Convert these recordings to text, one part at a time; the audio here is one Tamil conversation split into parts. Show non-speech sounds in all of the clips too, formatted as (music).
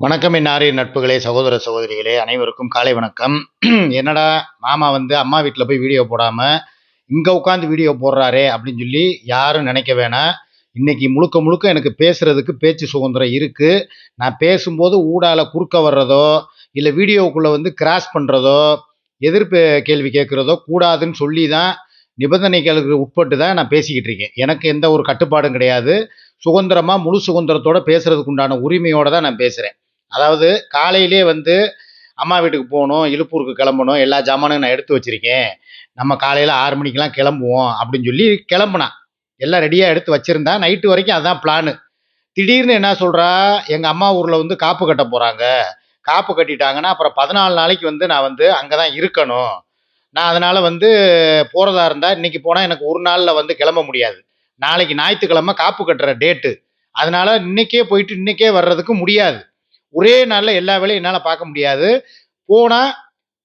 வணக்கம் இன்னாரிய நட்புகளே சகோதர சகோதரிகளே அனைவருக்கும் காலை வணக்கம். (clears throat) என்னடா மாமா வந்து அம்மா வீட்டில் போய் வீடியோ போடாமல் இங்கே உட்காந்து வீடியோ போடுறாரே அப்படின்னு சொல்லி யாரும் நினைக்க வேணாம். இன்னைக்கு முழுக்க முழுக்க எனக்கு பேசுகிறதுக்கு பேச்சு சுதந்திரம் இருக்குது நான் பேசும்போது ஊடால குறுக்க வர்றதோ இல்லை வீடியோவுக்குள்ளே வந்து கிராஸ் பண்ணுறதோ எதிர்ப்பு கேள்வி கேட்குறதோ கூடாதுன்னு சொல்லி தான் நிபந்தனைகளுக்கு உட்பட்டு தான் நான் பேசிக்கிட்டு இருக்கேன். எனக்கு எந்த ஒரு கட்டுப்பாடும் கிடையாது. சுதந்திரமாக முழு சுதந்திரத்தோட பேசுறதுக்கு உண்டான உரிமையோடு தான் நான் பேசுகிறேன் அதாவது காலையிலே வந்து அம்மா வீட்டுக்கு போகணும் இழுப்பூருக்கு கிளம்பணும் எல்லா ஜாமானும் நான் எடுத்து வச்சிருக்கேன். நம்ம காலையில் ஆறு மணிக்கெலாம் கிளம்புவோம் அப்படின்னு சொல்லி கிளம்புனான் எல்லாம் ரெடியாக எடுத்து வச்சுருந்தா நைட்டு வரைக்கும் அதுதான் பிளானு திடீர்னு என்ன சொல்கிறா எங்கள் அம்மா ஊரில் வந்து காப்பு கட்ட போகிறாங்க காப்பு கட்டிட்டாங்கன்னா அப்புறம் பதினாலு நாளைக்கு வந்து நான் வந்து அங்கே தான் இருக்கணும். நான் அதனால் வந்து போகிறதா இருந்தால் இன்றைக்கி போனால் எனக்கு ஒரு நாளில் வந்து கிளம்ப முடியாது. நாளைக்கு ஞாயிற்றுக்கிழமை காப்பு கட்டுற டேட்டு அதனால் இன்றைக்கே போயிட்டு இன்றைக்கே வர்றதுக்கு முடியாது. ஒரே நாளில் எல்லா வேலையும் என்னால் பார்க்க முடியாது. போனால்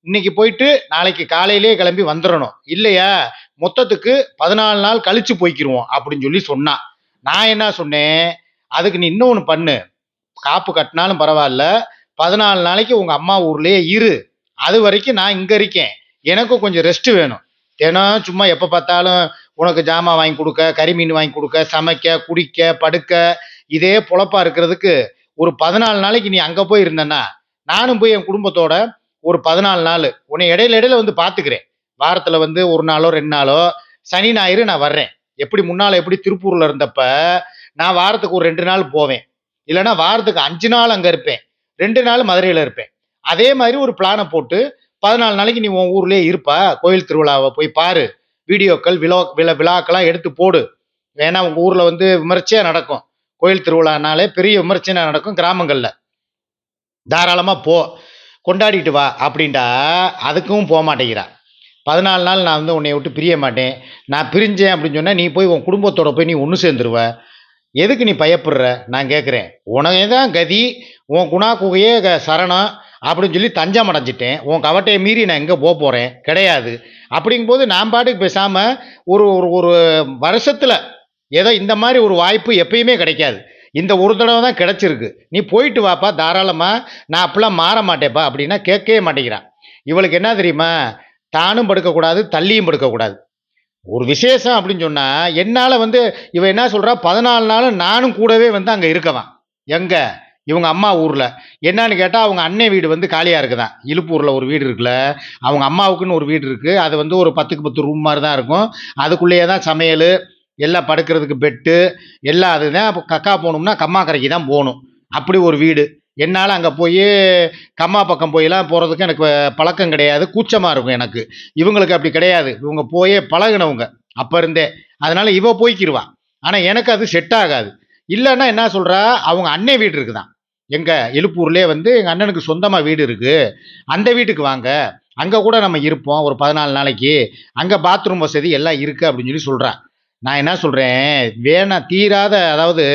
இன்னைக்கு போயிட்டு நாளைக்கு காலையிலேயே கிளம்பி வந்துடணும் இல்லையா? மொத்தத்துக்கு பதினாலு நாள் கழிச்சு போய்க்கிருவோம் அப்படின்னு சொல்லி சொன்னான் நான் என்ன சொன்னேன்? அதுக்கு நீ இன்னொன்று பண்ணு. காப்பு கட்டினாலும் பரவாயில்ல. பதினாலு நாளைக்கு உங்கள் அம்மா ஊர்லேயே இரு. அது வரைக்கும் நான் இங்கே இருக்கேன். எனக்கும் கொஞ்சம் ரெஸ்ட் வேணும். தினம் சும்மா எப்போ பார்த்தாலும் உனக்கு ஜாமான் வாங்கி கொடுக்க கறி மீன் வாங்கி கொடுக்க சமைக்க குடிக்க படுக்க இதே பொழப்பா இருக்கிறதுக்கு ஒரு பதினாலு நாளைக்கு நீ அங்கே போய் இருந்தேன்னா நானும் போய் என் குடும்பத்தோட ஒரு பதினாலு நாள் உன்னை இடையில இடையில வந்து பார்த்துக்கிறேன் வாரத்தில் வந்து ஒரு நாளோ ரெண்டு நாளோ சனி ஞாயிறு நான் வர்றேன். எப்படி முன்னால் எப்படி திருப்பூரில் இருந்தப்ப நான் வாரத்துக்கு ஒரு ரெண்டு நாள் போவேன். இல்லைன்னா வாரத்துக்கு அஞ்சு நாள் அங்கே இருப்பேன். ரெண்டு நாள் மதுரையில் இருப்பேன். அதே மாதிரி ஒரு பிளானை போட்டு பதினாலு நாளைக்கு நீ உன் ஊர்லேயே இருப்பா. கோயில் திருவிழாவை போய் பாரு. வீடியோக்கள் விழா விழா விழாக்கெல்லாம் எடுத்து போடு. வேணா உங்கள் ஊரில் வந்து விமர்சையாக நடக்கும். கோயில் திருவிழானாலே பெரிய விமர்சனம் நடக்கும் கிராமங்களில். தாராளமாக போ கொண்டாடிட்டு வா அப்படின்ட்டா அதுக்கும் போக மாட்டேங்கிறா. பதினாலு நாள் நான் வந்து உன்னை விட்டு பிரிய மாட்டேன். நான் பிரிஞ்சேன் அப்படின்னு சொன்னால் நீ போய் உன் குடும்பத்தோட போய் நீ ஒன்று சேர்ந்துருவ. எதுக்கு நீ பயப்படுற? நான் கேட்குறேன் உனக்கு தான் கதி உன் குணா குகையே க- சரணம் அப்படின்னு சொல்லி தஞ்சம் அடைஞ்சிட்டேன். உன் கவட்டையை மீறி நான் எங்கே போக போகிறேன் கிடையாது. அப்படிங்கும்போது நான் பாட்டுக்கு பேசாமல் ஒரு ஒரு ஒரு வருஷத்தில் ஏதோ இந்த மாதிரி ஒரு வாய்ப்பு எப்பயுமே கிடைக்காது. இந்த ஒரு தடவை தான் கிடச்சிருக்கு. நீ போயிட்டு வாப்பா தாராளமாக நான் அப்பெல்லாம் மாற மாட்டேப்பா அப்படின்னா கேட்கவே மாட்டேங்கிறான். இவளுக்கு என்ன தெரியுமா? தானும் படுக்கக்கூடாது தள்ளியும் படுக்கக்கூடாது. ஒரு விசேஷம் அப்படின்னு சொன்னால் என்னால் வந்து இவன் என்ன சொல்கிறா பதினாலு நாளும் நானும் கூடவே வந்து அங்கே இருக்கவான். எங்கே? இவங்க அம்மா ஊரில். என்னன்னு கேட்டால் அவங்க அன்னை வீடு வந்து காலியாக இருக்குதான். இழுப்பூரில் ஒரு வீடு இருக்குல்ல. அவங்க அம்மாவுக்குன்னு ஒரு வீடு இருக்குது அது வந்து ஒரு பத்துக்கு பத்து ரூம் மாதிரி தான் இருக்கும். அதுக்குள்ளேயே தான் சமையல் எல்லாம் படுக்கிறதுக்கு பெட்டு எல்லாம் அதுதான் அப்போ கக்கா போகணும்னா கம்மா கரைக்கு தான் போகணும். அப்படி ஒரு வீடு. என்னால் அங்கே போய் கம்மா பக்கம் போயெல்லாம் போகிறதுக்கு எனக்கு பழக்கம் கிடையாது. கூச்சமாக இருக்கும் எனக்கு. இவங்களுக்கு அப்படி கிடையாது. இவங்க போயே பழகினவங்க அப்போ இருந்தே. அதனால் இவ போய்க்கிருவா. ஆனால் எனக்கு அது செட் ஆகாது. இல்லைன்னா என்ன சொல்கிறா அவங்க அண்ணே வீடு இருக்குதான். எங்கள் எழுப்பூர்லேயே வந்து எங்கள் அண்ணனுக்கு சொந்தமாக வீடு இருக்குது அந்த வீட்டுக்கு வாங்க. அங்கே கூட நம்ம இருப்போம். ஒரு பதினாலு நாளைக்கு. அங்கே பாத்ரூம் வசதி எல்லாம் இருக்குது அப்படின்னு சொல்லி சொல்கிறா நான் என்ன சொல்கிறேன் வேணாம் தீராத அதாவது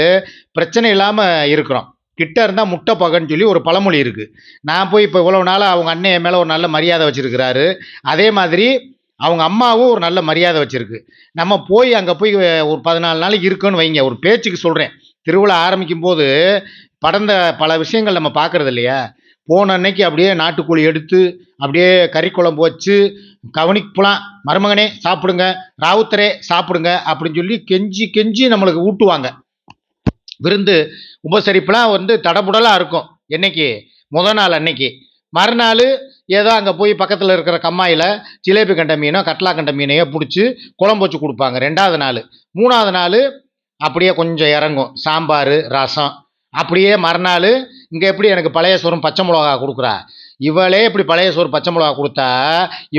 பிரச்சனை இல்லாமல் இருக்கிறோம். கிட்ட இருந்தால் முட்டை பகன்னு சொல்லி ஒரு பழமொழி இருக்குது நான் போய் இப்போ இவ்வளோ நாளாக அவங்க அண்ணன் என் மேலே ஒரு நல்ல மரியாதை வச்சுருக்கிறாரு. அதே மாதிரி அவங்க அம்மாவும் ஒரு நல்ல மரியாதை வச்சுருக்கு. நம்ம போய் அங்கே போய் ஒரு பதினாலு நாளைக்கு இருக்குன்னு வைங்க. ஒரு பேச்சுக்கு சொல்கிறேன் திருவிழா ஆரம்பிக்கும் போது படந்த பல விஷயங்கள் நம்ம பார்க்குறது இல்லையா? போன அன்னைக்கு அப்படியே நாட்டுக்கோழி எடுத்து அப்படியே கறி குழம்பு வச்சு கவனிப்புலாம் மருமகனே சாப்பிடுங்க. ராவுத்தரே சாப்பிடுங்க. அப்படின்னு சொல்லி கெஞ்சி கெஞ்சி நம்மளுக்கு ஊட்டுவாங்க. விருந்து உபசரிப்புலாம் வந்து தடபுடலாக இருக்கும். என்னைக்கு? முத நாள் அன்னைக்கு. மறுநாள் ஏதோ அங்கே போய் பக்கத்தில் இருக்கிற கம்மாயில் ஜிலேபி கண்ட மீனோ கட்லா கண்ட மீனையோ பிடிச்சி குழம்பு வச்சு கொடுப்பாங்க. ரெண்டாவது நாள். மூணாவது நாள் அப்படியே கொஞ்சம் இறங்கும். சாம்பார் ரசம். அப்படியே மறுநாள் இங்கே எப்படி எனக்கு பழைய சோறும் பச்சை மிளகா கொடுக்குறா? இவளே இப்படி பழைய சோறு பச்சை மிளகா கொடுத்தா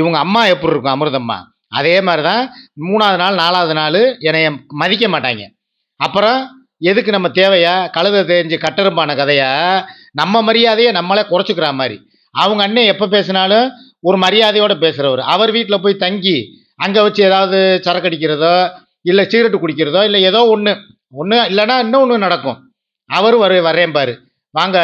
இவங்க அம்மா எப்படி இருக்கும் அமிர்தம்மா? அதே மாதிரி தான் மூணாவது நாள் நாலாவது நாள் என்னைய மதிக்க மாட்டாங்க. அப்புறம் எதுக்கு நம்ம தேவையா? கழுதை தெரிஞ்சு கட்டெரும்பான கதையா? நம்ம மரியாதையை நம்மளே குறைச்சிக்கிற மாதிரி. அவங்க அண்ணன் எப்போ பேசினாலும் ஒரு மரியாதையோடு பேசுகிறவர் அவர் வீட்டில் போய் தங்கி அங்கே வச்சு ஏதாவது சரக்கு அடிக்கிறதோ இல்லை சிகரெட்டு குடிக்கிறதோ இல்லை ஏதோ ஒன்று ஒன்று இல்லைன்னா இன்னும் ஒன்று நடக்கும். அவர் வர வரேன் பாரு. வாங்க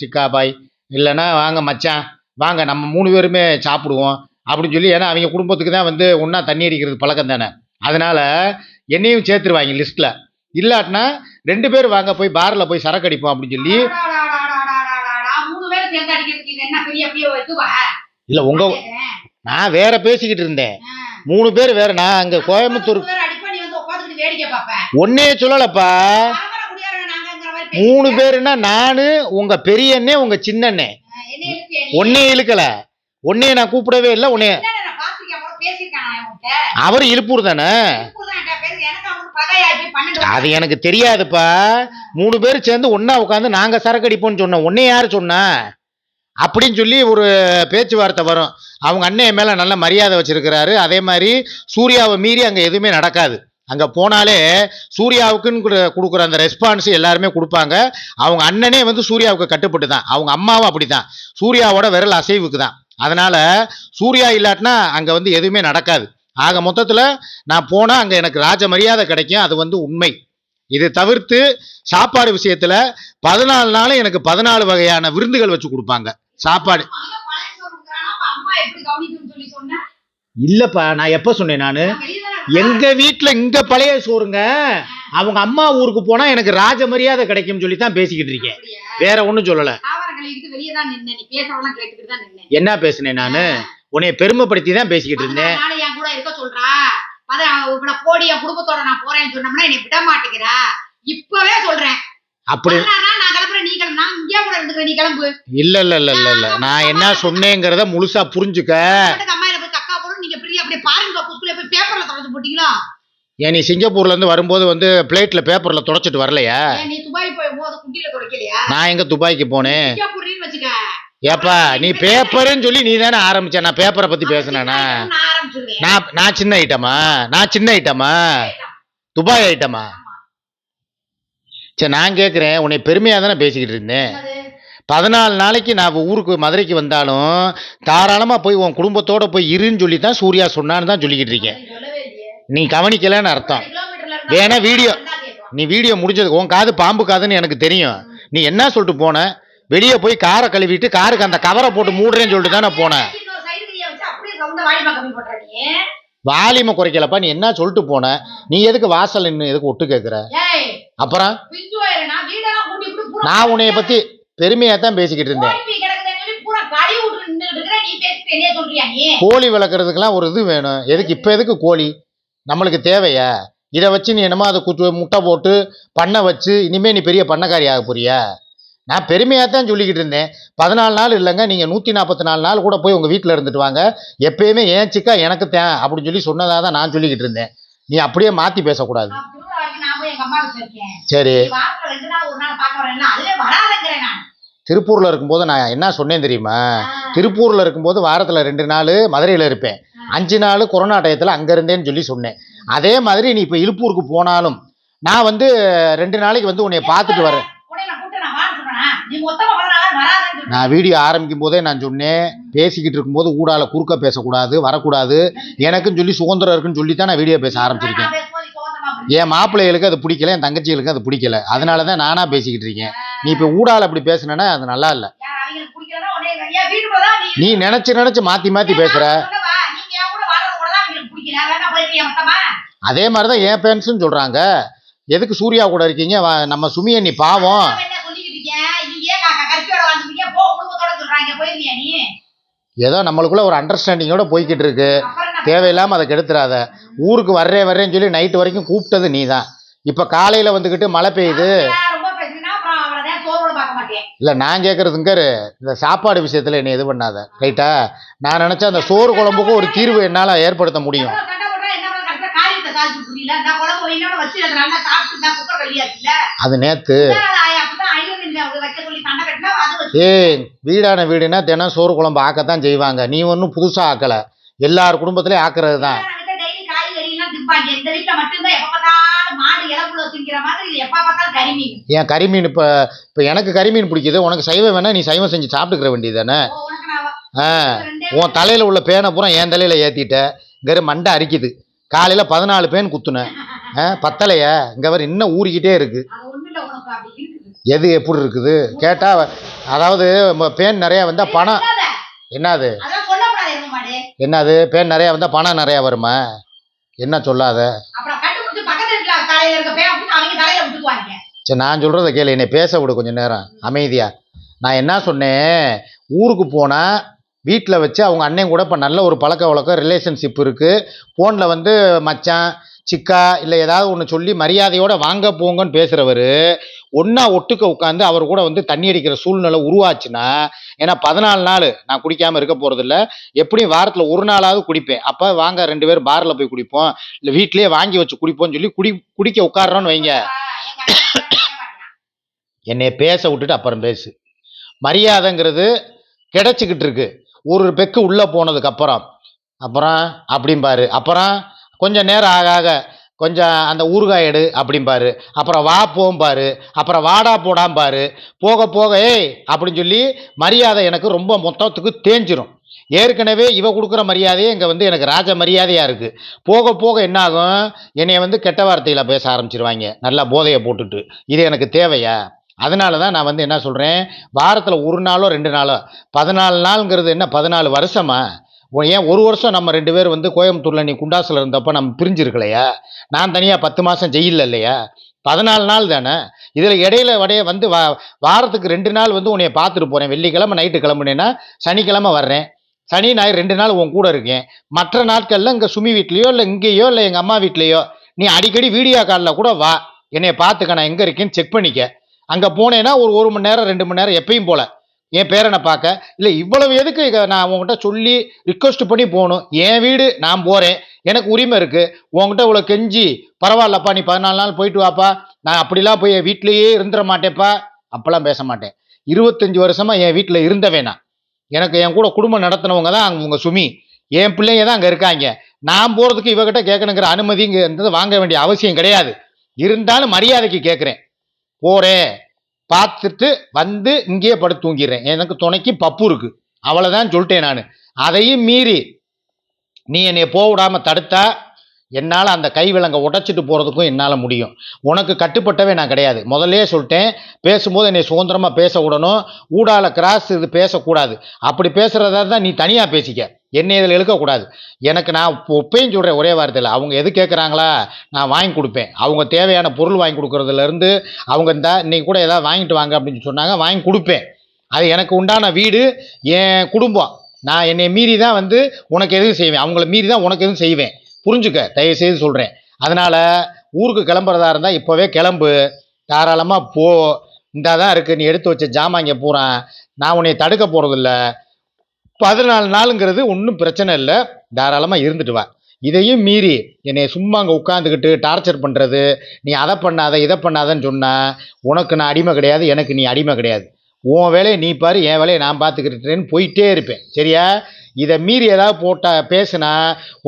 சிக்கா பாய். இல்லைன்னா வாங்க மச்சான் வாங்க நம்ம மூணு பேருமே சாப்பிடுவோம் அப்படின்னு சொல்லி ஏன்னா அவங்க குடும்பத்துக்கு தான் வந்து ஒன்றா தண்ணி அடிக்கிறது பழக்கம் தானே. அதனால் என்னையும் சேர்த்துருவாங்க லிஸ்ட்டில் இல்லாட்டினா ரெண்டு பேர் வாங்க போய் பாரில் போய் சரக்கு அடிப்போம் அப்படின்னு சொல்லி இல்ல உங்க கேக்குறேன். நான் வேற பேசிக்கிட்டு இருந்தேன். மூணு பேர் வேற நான் அங்க கோயம்புத்தூர் மூணு பேர் மூணு பேருன்னா நானு உங்க பெரிய அண்ணே உங்க சின்ன அண்ணே? ஒன்னே இழுக்கல. ஒன்னே நான் கூப்பிடவே இல்லை உன்கிட்ட? அவர் இழுப்பூர் தானே? அது எனக்கு தெரியாதுப்பா. மூணு பேர் சேர்ந்து ஒண்ணா உட்காந்து நாங்க சரக்கு அடிப்போம்னு சொன்னோம். உன்னை யாரு சொன்னா? அப்படின்னு சொல்லி ஒரு பேச்சுவார்த்தை வரும். அவங்க அண்ணன் மேல நல்ல மரியாதை வச்சிருக்கிறாரு. அதே மாதிரி சூர்யாவை மீறி அங்க எதுவுமே நடக்காது. அங்க போனாலே சூர்யாவுக்குன்னு குடு- கொடுக்குற அந்த ரெஸ்பான்ஸ் எல்லாருமே கொடுப்பாங்க. அவங்க அண்ணனே வந்து சூர்யாவுக்கு கட்டுப்பட்டு தான் அவங்க அம்மாவும் அப்படிதான். சூர்யாவோட விரல் அசைவுக்கு தான் அதனால சூர்யா இல்லாட்டினா அங்க வந்து எதுவுமே நடக்காது. ஆக மொத்தத்துல நான் போனா அங்க எனக்கு ராஜ மரியாதை கிடைக்கும். அது வந்து உண்மை. இது தவிர்த்து சாப்பாடு விஷயத்துல பதினாலு நாள் எனக்கு பதினாலு வகையான விருந்துகள் வச்சு கொடுப்பாங்க. சாப்பாடு? இல்லப்பா நான் எப்ப சொன்னேன் நானு? எங்க வீட்டுல இங்க பழைய சோறுங்க. அவங்க அம்மா ஊருக்கு போனா எனக்கு ராஜ மரியாதை கிடைக்கும்னு சொல்லி தான் பேசிக்கிட்டு இருக்கேன்? வேற ஒண்ணும் சொல்லல. என்ன பேசுனேன் நானு? உன்னைய பெருமைப்படுத்தி தான் பேசிக்கிட்டு இருந்தேன். போடி என் குடும்பத்தோட நான் போறேன்னு சொன்னோம்னா என்னை விட மாட்டேங்கிறா. இப்பவே சொல்றேன். அப்படி. இல்ல இல்ல இல்ல இல்ல இல்ல. நான் என்ன சொன்னேங்கிறத முழுசா புரிஞ்சுக்க. அம்மாயில போய் போய் பேப்பர்ல தொடச்சு போட்டீங்களா? ஏன் நீ சிங்கப்பூர்ல இருந்து வரும்போது வந்து பிளேட்ல பேப்பர்ல தொடச்சிட்டு வரலையா ஏன் நீ துபாய் போகும்போது குட்டியில துடைக்கலையா? நான் எங்க துபாய்க்கு போனேன் சிங்கப்பூர்னு வச்சுக்க. ஏப்பா நீ பேப்பர்னு சொல்லி நீ தானே ஆரம்பிச்ச நான் பேப்பரை பத்தி பேசினேனா நான் ஆரம்பிச்சிருவேன். நான் நான் சின்ன ஐட்டமா நான் சின்ன ஐட்டமா துபாய் ஐட்டமா சரி நான் கேட்குறேன் உன்னை பெருமையாக தானே பேசிக்கிட்டு இருந்தேன்? பதினாலு நாளைக்கு நான் ஊருக்கு மதுரைக்கு வந்தாலும் தாராளமாக போய் உன் குடும்பத்தோட போய் இருன்னு சொல்லி தான் சூர்யா சொன்னான்னு தான் சொல்லிக்கிட்டு இருக்கேன். நீ கவனிக்கலன்னு அர்த்தம். வேணா வீடியோ. நீ வீடியோ முடிஞ்சது உன் காது பாம்பு காதுன்னு எனக்கு தெரியும். நீ என்ன சொல்லிட்டு போன? வெளியே போய் காரை கழுவிட்டு காருக்கு அந்த கவரை போட்டு மூடுறேன்னு சொல்லிட்டு தானே போனேன். வாலிமை குறைக்கலப்பா நீ என்ன சொல்லிட்டு போன? நீ எதுக்கு வாசல் இன்னும் எதுக்கு ஒட்டு கேட்குற அப்புறம்? நான் உன்னைய பத்தி பெருமையாக தான் பேசிக்கிட்டு இருந்தேன். கோழி வளர்க்குறதுக்கெல்லாம் ஒரு இது வேணும். எதுக்கு இப்போ எதுக்கு கோழி? நம்மளுக்கு தேவையா? இதை வச்சு நீ என்னமோ அதை குத்து முட்டை போட்டு பண்ணை வச்சு இனிமே நீ பெரிய பண்ணைக்காரி ஆக போறியா? நான் பெருமையாக தான் சொல்லிக்கிட்டு இருந்தேன். பதினாலு நாள் இல்லைங்க நீங்கள் நூற்றி நாற்பத்தி நாலு நாள் கூட போய் உங்கள் வீட்டில் இருந்துட்டு வாங்க. எப்பயுமே ஏன் சிக்கா எனக்கு தேன் அப்படின்னு சொல்லி சொன்னதாக தான் நான் சொல்லிக்கிட்டு இருந்தேன். நீ அப்படியே மாற்றி பேசக்கூடாது. சரி. திருப்பூரில் இருக்கும்போது நான் என்ன சொன்னேன் தெரியுமா? திருப்பூரில் இருக்கும்போது வாரத்தில் ரெண்டு நாள் மதுரையில் இருப்பேன். அஞ்சு நாள் கொரோனா டயத்தில் அங்கே இருந்தேன்னு சொல்லி சொன்னேன். அதே மாதிரி நீ இப்போ இழுப்பூருக்கு போனாலும் நான் வந்து ரெண்டு நாளைக்கு வந்து உன்னை பார்த்துட்டு வரேன். நான் வீடியோ ஆரம்பிக்கும் போதே நான் சொன்னேன். பேசிக்கிட்டு இருக்கும்போது ஊடால குறுக்க பேசக்கூடாது வரக்கூடாது. எனக்குன்னு சொல்லி சுதந்திரம் இருக்குன்னு சொல்லி தான் நான் வீடியோ பேச ஆரம்பிச்சிருக்கேன். என் மாப்பிள்ளைகளுக்கு அது பிடிக்கல என் தங்கச்சிகளுக்கு அது பிடிக்கல. அதனால தான் நானா பேசிக்கிட்டு இருக்கேன். நீ இப்போ ஊடால அப்படி பேசுனேன்னா அது நல்லா இல்லை. நீ நினைச்சு நினைச்சு. வேணா போயிருவியா மொத்தமா? அதே மாதிரி தான் என் பேரண்ட்ஸும் சொல்றாங்க. எதுக்கு சூர்யா கூட இருக்கீங்க? நம்ம சுமியை நீ பாவம்? ஏதோ நம்மளுக்குள்ள ஒரு அண்டர்ஸ்டாண்டிங்கோட போய்கிட்டு இருக்கு. அப்புறம் என்ன? தேவையில்லாம அதை கெடுத்துறாத. ஊருக்கு வர்றே வர்றேன்னு சொல்லி நைட்டு வரைக்கும் கூப்பிட்டது நீ தான் இப்போ காலையில வந்துக்கிட்டு மழை பெய்யுது. இல்லை நான் கேட்குறதுங்க இந்த சாப்பாடு விஷயத்தில் என்னை இது பண்ணாத. ரைட்டா நான் நினச்சா அந்த சோறு குழம்புக்கும் ஒரு தீர்வு என்னால் ஏற்படுத்த முடியும். அதை நேற்று ஏய் வீடான வீடுனா தினம் சோறு குழம்பு ஆக்கத்தான் செய்வாங்க. நீ ஒன்றும் புதுசாக ஆக்கலை. எல்லார் குடும்பத்திலையும் ஆக்குறது தான் ஏன் கறிமீன் இப்போ இப்போ எனக்கு கறிமீன் பிடிக்குது. உனக்கு சைவம் வேணா நீ சைவம் செஞ்சு சாப்பிட்டுக்கிற வேண்டியது தானே ஆ உன் தலையில் உள்ள பேனை பூரா என் தலையில் ஏற்றிட்ட இங்கே மண்டை அரிக்குது. காலையில் பதினாலு பேன் குத்துனேன் ஆ பத்தலையா? இங்கே வர இன்னும் ஊறிக்கிட்டே இருக்குது. எது எப்படி இருக்குது? கேட்டால் அதாவது பேன் நிறையா வந்தால் பணம். என்னது? என்னது? பேன் நிறையா வந்தால் பணம் நிறையா வருமா? என்ன சொல்லாத? சரி நான் சொல்கிறத கேளு. என்னை பேச விடு கொஞ்சம் நேரம். அமைதியா. நான் என்ன சொன்னேன்? ஊருக்கு போனால் வீட்டில் வச்சு அவங்க அண்ணன் கூட இப்போ நல்ல ஒரு பழக்க வழக்கம் ரிலேஷன்ஷிப் இருக்குது ஃபோனில் வந்து மச்சான் சிக்கா இல்லை ஏதாவது ஒன்று சொல்லி மரியாதையோடு வாங்க போங்கன்னு பேசுகிறவர் ஒன்றா ஒட்டுக்க உட்காந்து அவர் கூட வந்து தண்ணி அடிக்கிற சூழ்நிலை உருவாச்சுன்னா ஏன்னா பதினாலு நாள் நான் குடிக்காமல் இருக்க போகிறதில்ல எப்படியும் வாரத்தில் ஒரு நாளாவது குடிப்பேன். அப்போ வாங்க ரெண்டு பேரும் பாரில் போய் குடிப்போம். இல்லை வீட்டிலேயே வாங்கி வச்சு குடிப்போம்னு சொல்லி குடி குடிக்க உட்காடுறோன்னு வைங்க. என்னை பேச விட்டுட்டு அப்புறம் பேசு. மரியாதைங்கிறது கிடைச்சிக்கிட்டு இருக்கு. ஒரு பெக்கு உள்ளே போனதுக்கு அப்புறம். அப்புறம் அப்படிம்பாரு. அப்புறம் கொஞ்சம் நேரம் ஆக ஆக கொஞ்சம் அந்த ஊறுகாய் எடு அப்படிம்பாரு அப்புறம் வா போம்பாரு அப்புறம் வாடா போடாம்பாரு போக போக ஏய் அப்படின்னு சொல்லி மரியாதை எனக்கு ரொம்ப மொத்தத்துக்கு தேஞ்சிரும். ஏற்கனவே இவ கொடுக்குற மரியாதையே இங்கே வந்து எனக்கு ராஜ மரியாதையாக இருக்குது போக போக என்ன ஆகும் என்னைய வந்து கெட்ட வார்த்தையில் பேச ஆரம்பிச்சிருவாங்க. நல்லா போதையை போட்டுட்டு. இது எனக்கு தேவையா? அதனால தான் நான் வந்து என்ன சொல்கிறேன் வாரத்தில் ஒரு நாளோ ரெண்டு நாளோ பதினாலு நாளுங்கிறது என்ன பதினாலு வருஷமா? ஏன் ஒரு வருஷம் நம்ம ரெண்டு பேர் வந்து கோயம்புத்தூரில் நீ குண்டாசில் இருந்தப்போ நம்ம பிரிஞ்சிருக்கலையா? நான் தனியாக பத்து மாதம் ஜெயிலில் இல்லையா? பதினாலு நாள் தானே? இதில் இடையில வடைய வந்து வா வாரத்துக்கு ரெண்டு நாள் வந்து உன்னைய பார்த்துட்டு போகிறேன் வெள்ளிக்கிழமை நைட்டு கிளம்புனேன்னா சனிக்கிழமை வர்றேன். சனி ஞாயிறு ரெண்டு நாள் உன் கூட இருக்கேன். மற்ற நாட்களில் இங்கே சுமி வீட்லேயோ இல்லை இங்கேயோ இல்லை எங்கள் அம்மா வீட்லேயோ நீ அடிக்கடி வீடியோ காலில் கூட வா. என்னைய பார்த்துக்க நான் எங்கே இருக்கேன்னு செக் பண்ணிக்க. அங்கே போனேன்னா ஒரு ஒரு மணி நேரம் ரெண்டு மணி நேரம் எப்பயும் போல. என் பேரனை பார்க்க. இல்லை இவ்வளவு எதுக்கு நான் உங்ககிட்ட சொல்லி ரிக்வஸ்ட் பண்ணி போகணும்? என் வீடு நான் போகிறேன் எனக்கு உரிமை இருக்குது உங்ககிட்ட இவ்வளோ கெஞ்சி பரவாயில்லப்பா நீ பதினாலு நாள் போயிட்டு வாப்பா. நான் அப்படிலாம் போய் என் வீட்லேயே இருந்துட மாட்டேப்பா அப்போல்லாம் பேச மாட்டேன். இருபத்தஞ்சி வருஷமாக என் வீட்டில் இருந்த வேணாம் எனக்கு என் கூட குடும்பம் நடத்தினவங்க தான் அவங்க உங்கள் சுமி. என் பிள்ளைங்க தான் அங்கே இருக்காங்க. நான் போகிறதுக்கு இவகிட்ட கேட்கணுங்கிற அனுமதிங்கிறது வாங்க வேண்டிய அவசியம் கிடையாது. இருந்தாலும் மரியாதைக்கு கேட்குறேன். போகிறேன் பார்த்துட்டு வந்து இங்கேயே படுத்து தூங்கிடுறேன். எனக்கு துணைக்கு பப்பு இருக்கு. அவ்வளோதான் சொல்லிட்டேன் நான். அதையும் மீறி நீ என்னை போக தடுத்தா என்னால் அந்த கை விலங்கை உடைச்சிட்டு போகிறதுக்கும் என்னால் முடியும். உனக்கு கட்டுப்பட்டவே நான் கிடையாது. முதல்லே சொல்லிட்டேன். பேசும்போது என்னை சுதந்திரமாக பேச விடணும். ஊடால கிராஸ் இது பேசக்கூடாது. அப்படி பேசுகிறதா தான் நீ தனியாக பேசிக்க. என்னை இதில் இழுக்கக்கூடாது. எனக்கு நான் இப்போ இப்பயும் சொல்கிறேன் ஒரே வார்த்தையில். அவங்க எது கேட்குறாங்களா நான் வாங்கி கொடுப்பேன். அவங்க தேவையான பொருள் வாங்கி கொடுக்குறதுலேருந்து அவங்க இந்த இன்னைக்கு கூட ஏதாவது வாங்கிட்டு வாங்க அப்படின்னு சொன்னாங்க வாங்கி கொடுப்பேன். அது எனக்கு உண்டான வீடு என் குடும்பம். நான் என்னை மீறி தான் வந்து உனக்கு எதுவும் செய்வேன்? அவங்கள மீறி தான் உனக்கு எதுவும் செய்வேன்? புரிஞ்சுக்க தயவு செய்து சொல்கிறேன் அதனால் ஊருக்கு கிளம்புறதா இருந்தால் இப்போவே கிளம்பு. தாராளமாக போ. இந்த தான் இருக்குது நீ எடுத்து வச்ச ஜாமான் இங்கே பூரா. நான் உன்னை தடுக்க போகிறதில்ல பதினாலு நாளுங்கிறது ஒன்றும் பிரச்சனை இல்லை. தாராளமாக இருந்துட்டு வா. இதையும் மீறி என்னை சும்மா அங்கே உட்காந்துக்கிட்டு டார்ச்சர் பண்ணுறது நீ அதை பண்ணாத இதை பண்ணாதன்னு சொன்னால் உனக்கு நான் அடிமை கிடையாது எனக்கு நீ அடிமை கிடையாது. உன் வேலையை நீ பாரு என் வேலையை நான் பார்த்துக்கிட்டேன்னு போயிட்டே இருப்பேன். சரியா? இதை மீறி ஏதாவது போட்டால் பேசுனா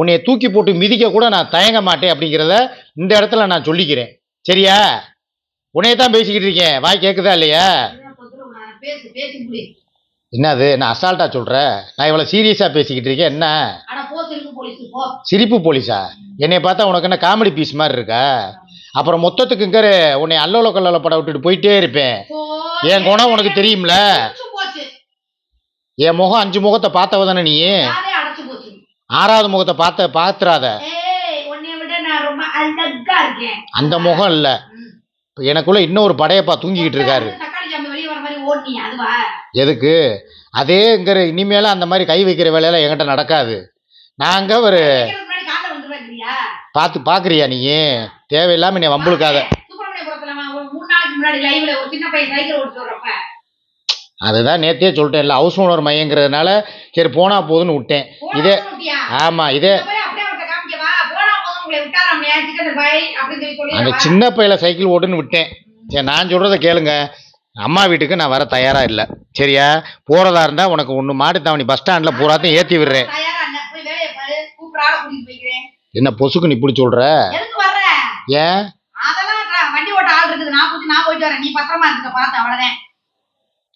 உன்னைய தூக்கி போட்டு மிதிக்க கூட நான் தயங்க மாட்டேன் அப்படிங்கிறத இந்த இடத்துல நான் சொல்லிக்கிறேன். சரியா? உன்னைய தான் பேசிக்கிட்டு இருக்கேன். வாய் கேட்குதா இல்லையா? என்னது? நான் அசால்ட்டா சொல்கிறேன் நான் இவ்வளோ சீரியஸாக பேசிக்கிட்டு இருக்கேன். என்ன? சிரிப்பு போலீஸா என்னை பார்த்தா உனக்கு என்ன காமெடி பீஸ் மாதிரி இருக்கா? அப்புறம் மொத்தத்துக்கு இங்கே உன்னை அல்லோல கல்லோல பட விட்டுட்டு போயிட்டே இருப்பேன். என் குணம் உனக்கு தெரியும்ல? என் முகம் அஞ்சு முகத்தை பார்த்தவ தானே நீ? ஆறாவது முகத்தை பார்த்த இருக்கேன். அந்த முகம் இல்லை. எனக்குள்ள இன்னொரு படையப்பா தூங்கிக்கிட்டு இருக்காரு. அதுவா? எதுக்கு? அதேங்கிற இனிமேல அந்த மாதிரி கை வைக்கிற வேலையெல்லாம் என்கிட்ட நடக்காது. நாங்க ஒரு பார்த்து பார்க்குறியா நீ? தேவையில்லாம நீ வம்புழுக்காத. அதுதான் நேத்தே சொல்லிட்டேன் இல்லை ஹவுஸ் ஓனர் மையங்கிறதுனால சரி போனா போதுன்னு விட்டேன். இதே? ஆமா இதே அந்த? சின்ன பையில சைக்கிள் ஓட்டுன்னு விட்டேன். சரி நான் சொல்றத கேளுங்க. அம்மா வீட்டுக்கு நான் வர தயாரா இல்லை. சரியா? போறதா இருந்தா உனக்கு ஒன்று மாட்டுத்தாவணி பஸ் ஸ்டாண்ட்ல பூராத்தையும் ஏத்தி விடுறேன். என்ன பொசுக்கு நீ இப்படி வர்ற? ஏன்.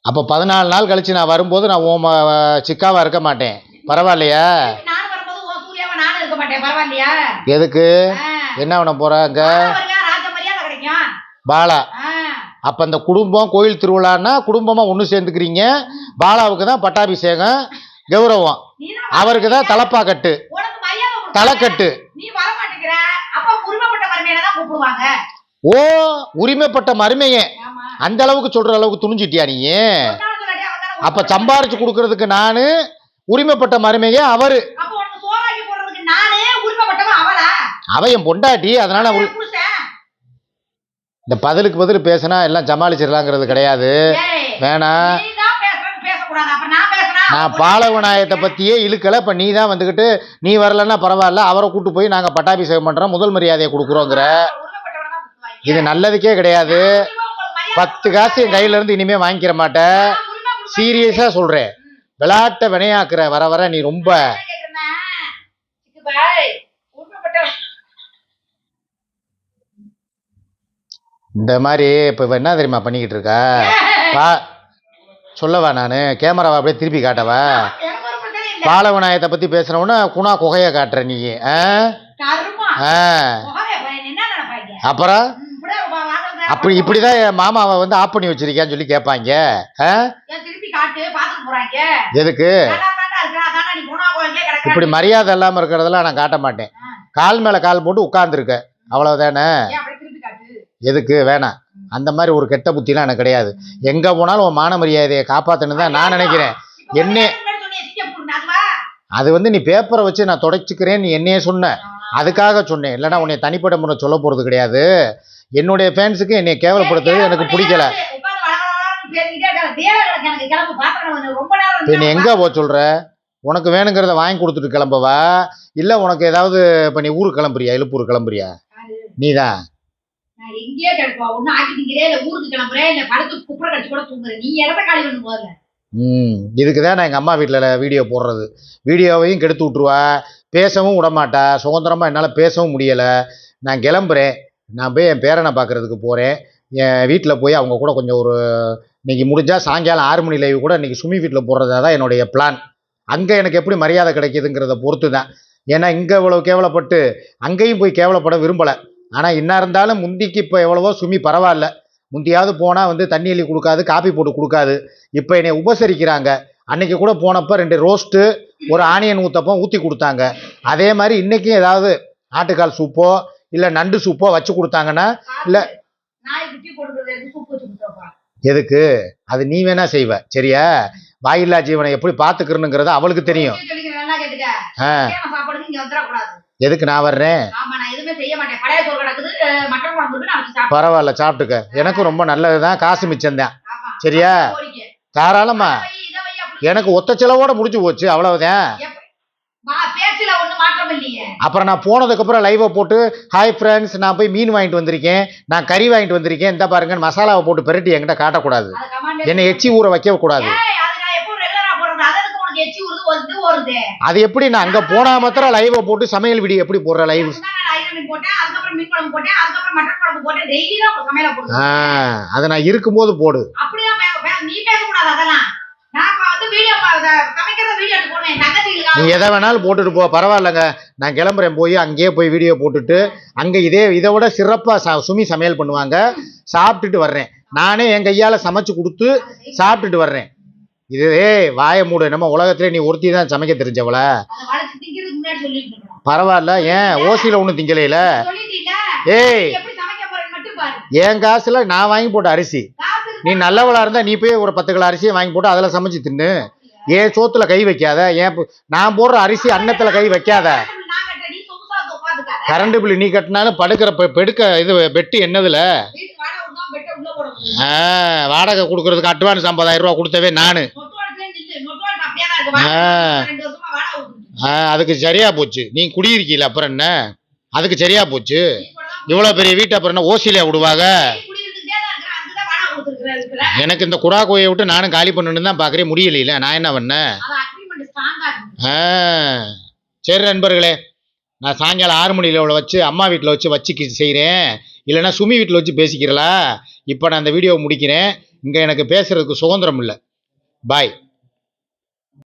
அப்போ பதினாலு நாள் கழிச்சு நான் வரும்போது நான் உன் ம- சிக்காவா இருக்க மாட்டேன். பரவாயில்லையா? எதுக்கு. என்ன பண்ண கிடைக்கும். பாலா. அப்ப அந்த குடும்பம் கோயில் திருவிழான்னா குடும்பமா ஒன்று சேர்ந்துக்கிறீங்க. பாலாவுக்கு தான் பட்டாபிஷேகம் கௌரவம். அவருக்கு தான் தலப்பா கட்டு உனக்கு மரியாதை கொடுப்பாங்க. தலைக்கட்டு ஓ உரிமைப்பட்ட மருமையே. அந்த அளவுக்கு சொல்ற அளவுக்கு துணிஞ்சிட்டியா நீ? அப்ப சம்பாரிச்சு கொடுக்கறதுக்கு நானு உரிமைப்பட்ட மருமையே அவரு. அவ என் பொண்டாட்டி அதனால. இந்த பதிலுக்கு பதில் பேசினா எல்லாம் சமாளிச்சிடலாங்கிறது கிடையாது. வேணாம் நான் பாலவநாயகத்தை பத்தியே இழுக்கல இப்ப நீ தான் வந்துகிட்டு நீ வரலன்னா பரவாயில்ல அவரை கூட்டு போய் நாங்க பட்டாபிஷேகம் பண்றோம் முதல் மரியாதையை கொடுக்குறோங்கிற. இது நல்லதுக்கே கிடையாது. பத்து காசு என் கையில இருந்து இனிமே வாங்கிக்கிற மாட்டேன் நான் உரிமை கொடுப்பேன். சீரியஸா சொல்றேன். விளையாட்ட வினையாக்குற வர வர நீ ரொம்ப என்ன கேக்குறேன்னா, சிக்கு பாய், உரிமைப்பட்டவன். இந்த மாதிரி இப்ப இவ என்ன தெரியுமா பண்ணிக்கிட்டு இருக்கா? (laughs) பா சொல்லவா நானு? கேமராவை அப்படியே திருப்பி காட்டவா. பாலவநாயகத்தை பத்தி பேசுறவன குணா குகைய காட்டுற நீ ஆ? ஆ. அப்புறம்? அப்படி இப்படிதான் என் மாமாவை வந்து ஆஃப் பண்ணி வச்சிருக்கியான்னு சொல்லி கேட்பாங்க ஆ? எதுக்கு? இப்படி மரியாதை இல்லாம இருக்கிறதெல்லாம் நான் காட்ட மாட்டேன். கால் மேல கால் போட்டு உட்கார்ந்துருக்க. அவ்வளவுதானே ஏன் அப்படி திருப்பி காட்டு எதுக்கு? வேணாம். அந்த மாதிரி ஒரு கெட்ட புத்திலாம் எனக்கு கிடையாது. எங்க போனாலும் உன் மான மரியாதையை காப்பாத்தணும் தான் நான் நினைக்கிறேன். என்ன? அது வந்து நீ பேப்பரை வச்சு நான் தொடச்சிக்கிறேன் நீ என்னையே சொன்ன. அதுக்காக சொன்னேன். இல்லைன்னா உன்னை தனிப்பட்ட முறை சொல்ல போறது கிடையாது. என்னுடைய ஃபேன்ஸுக்கு என்னை கேவலப்படுத்துறது எனக்கு பிடிக்கல. இப்போ நீ எங்க போ சொல்ற? உனக்கு வேணுங்கிறத வாங்கி கொடுத்துட்டு கிளம்பவா? இல்ல உனக்கு ஏதாவது இப்போ நீ ஊருக்கு கிளம்புறியா? எழுப்பூர் கிளம்புறியா? நீதான். நான் எங்கேயோ கிடப்பா ஒன்னும் ஆக்கி இல்ல ஊருக்கு கிளம்புறேன் இல்ல படுத்து குப்புற கடிச்சு கூட தூங்குறேன். நீ இடத்த காலி பண்ணு முதல்ல ம் இதுக்கு தான் நான் எங்கள் அம்மா வீட்டில் வீடியோ போடுறது. வீடியோவையும் கெடுத்து விட்ருவா பேசவும் விடமாட்டா. சுதந்திரமாக என்னால் பேசவும் முடியலை. நான் கிளம்புறேன். நான் போய் என் பேரனை பார்க்குறதுக்கு போகிறேன் என் வீட்டில் போய் அவங்க கூட கொஞ்சம் ஒரு இன்றைக்கி முடிஞ்சால் சாயங்காலம் ஆறு மணி லைவ் கூட இன்றைக்கி சுமி வீட்டில் போடுறதா தான் என்னுடைய பிளான் அங்கே எனக்கு எப்படி மரியாதை கிடைக்குதுங்கிறத பொறுத்து தான் ஏன்னா இங்கே இவ்வளோ கேவலப்பட்டு அங்கேயும் போய் கேவலப்பட விரும்பலை. ஆனால் என்ன இருந்தாலும் முந்திக்கு இப்போ எவ்வளவோ சுமி பரவாயில்ல. முந்தியாவது போனால் வந்து தண்ணி அள்ளி கொடுக்காது காப்பி போட்டு கொடுக்காது. இப்போ என்னை உபசரிக்கிறாங்க. அன்னைக்கு கூட போனப்போ ரெண்டு ரோஸ்ட்டு ஒரு ஆனியன் ஊத்தப்பம் ஊற்றி கொடுத்தாங்க. அதே மாதிரி இன்னைக்கும் ஏதாவது ஆட்டுக்கால் சூப்போ இல்லை நண்டு சூப்போ வச்சு கொடுத்தாங்கன்னா இல்ல. எதுக்கு? அது நீ வேணா செய்வ. சரியா? வாயில்லா ஜீவனை எப்படி பார்த்துக்கிறனுங்கிறது அவளுக்கு தெரியும். ஆ. எதுக்கு நான் வர்றேன் பரவாயில்ல சாப்பிட்டுக்க. எனக்கும் ரொம்ப நல்லது தான். காசு மிச்சம்தான் சரியா. தாராளமா. எனக்கு ஒத்த செலவோட முடிஞ்சு போச்சு அவ்வளவுதான். அப்புறம் நான் போனதுக்கப்புறம் லைவை போட்டு ஹாய் ஃப்ரெண்ட்ஸ் நான் போய் மீன் வாங்கிட்டு வந்திருக்கேன். நான் கறி வாங்கிட்டு வந்திருக்கேன். இந்த பாருங்கன்னு மசாலாவை போட்டு பெரட்டி என்கிட்ட காட்டக்கூடாது. என்னை எச்சி ஊற வைக்க கூடாது அது எப்படி நான் அங்க போனா மாத்திரம் லைவை போட்டு சமையல் வீடியோ எப்படி போடுற லைவ் அதை நான் இருக்கும்போது போடு. நீ எதை வேணாலும் போட்டுட்டு போ பரவாயில்லைங்க. நான் கிளம்புறேன் போய் அங்கேயே போய் வீடியோ போட்டுட்டு அங்கே இதே இதை விட சிறப்பாக சுமி சமையல் பண்ணுவாங்க. சாப்பிட்டுட்டு வர்றேன். நானே என் கையால் சமைச்சு கொடுத்து சாப்பிட்டுட்டு வர்றேன். இது ஏய் வாயை மூடு. என்னமோ உலகத்திலே நீ ஒருத்தி தான் சமைக்க தெரிஞ்சவள பரவாயில்ல. ஏன்? ஓசியில் ஒன்றும் திங்கலையில? ஏய். என் காசுல நான் வாங்கி போட்ட அரிசி. நீ நல்லவளா இருந்தா நீ போய் ஒரு பத்து கிலோ அரிசியை வாங்கி போட்டு அதில் சமைச்சு தின்னு. ஏன் சோத்துல கை வைக்காத? ஏன் நான் போடுற அரிசி அன்னத்துல கை வைக்காத. கரண்ட் பில் நீ கட்டினாலும் படுக்கிற பெடுக்க இது பெட்டு என்னதுல? வாடகை கொடுக்கறதுக்கு அட்வான்ஸ் ஐம்பதாயிரம் ரூபா கொடுத்தவே நான். அதுக்கு சரியா போச்சு. நீ குடியிருக்கீல அப்புறம் என்ன? அதுக்கு சரியா போச்சு. இவ்வளோ பெரிய வீட்டை அப்புறம் என்ன ஓசிலியா விடுவாங்க எனக்கு இந்த குடா கோயை விட்டு நானும் காலி பண்ணணும்னு தான் பார்க்குறேன். முடியலையில. நான் என்ன பண்ணேன்? சரி நண்பர்களே நான் சாயங்காலம் ஆறு மணியில் இவ்வளோ வச்சு அம்மா வீட்டில் வச்சு வச்சு செய்கிறேன் இல்லைனா சுமி வீட்டில் வச்சு பேசிக்கிறலா? இப்போ நான் அந்த வீடியோவை முடிக்கிறேன். இங்கே எனக்கு பேசுகிறதுக்கு சுதந்திரம் இல்லை. பாய்